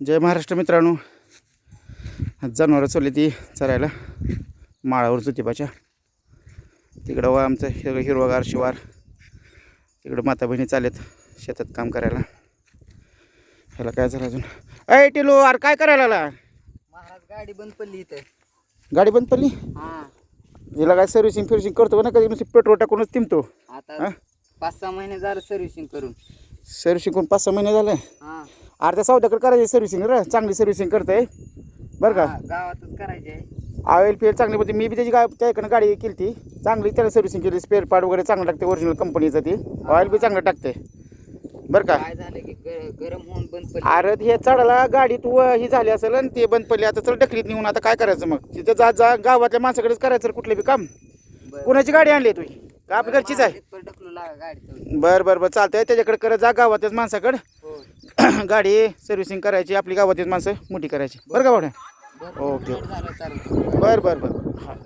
जय महाराष्ट्र मित्रांनो. जनावरं चोरली ती चरायला. माळावर ज्योतिबाच्या तिकडं व आमचं हिर हिरवगार शिवार. तिकडं माता बहिणी चालेत शेतात काम करायला. ह्याला काय झालं अजून? अय टिलू अरे काय करायला आला? महाराज गाडी बंद पडली इथं. गाडी बंद पडली? हा. हिला काय सर्व्हिसिंग फिरसिंग करतो का ना कधी नुसती पेट्रोल टाकूनच तिमतो? आता पाच सहा महिने झालं सर्व्हिसिंग करून. सर्व्हिसिंग करून पाच सहा महिने झाले. अर्ध्या सौद्याकडे करायची सर्व्हिसिंग रे चांगली सर्व्हिसिंग करतंय. बरं का? गावातच करायचे ऑइल फेल चांगली होती. मी बी त्याची गा त्याकडनं गाडी केली ती चांगली त्याला सर्व्हिसिंग केली स्पेअर पार्ट वगैरे चांगलं टाकते ओरिजिनल कंपनीचं ती. ऑइल बी चांगलं टाकते. बरं का? काय झालं की गरम होऊन बंद पडली. अरे हे चढायला गाडी तू ही झाली असेल आणि ते बंद पडली. आता चल ढकलीत नेऊन आता काय करायचं मग? तिथं जा जा गावातल्या माणसाकडेच करायचं कुठलं बी काम. बरं. कोणाची गाडी आणली तुझी का आपली घरचीच आहे? महाराज इथपर्यंत ढकलू लागा गाडी तेवढी. बरं बरं बरं. चालतंय त्याच्याकडे करत जा गावातल्याच माणसाकडे. गाडी सर्व्हिसिंग करायची आपली गावातलीच माणसं मोठी करायची. बरं का भावड्या? ओके. बरं बरं बरं. हां.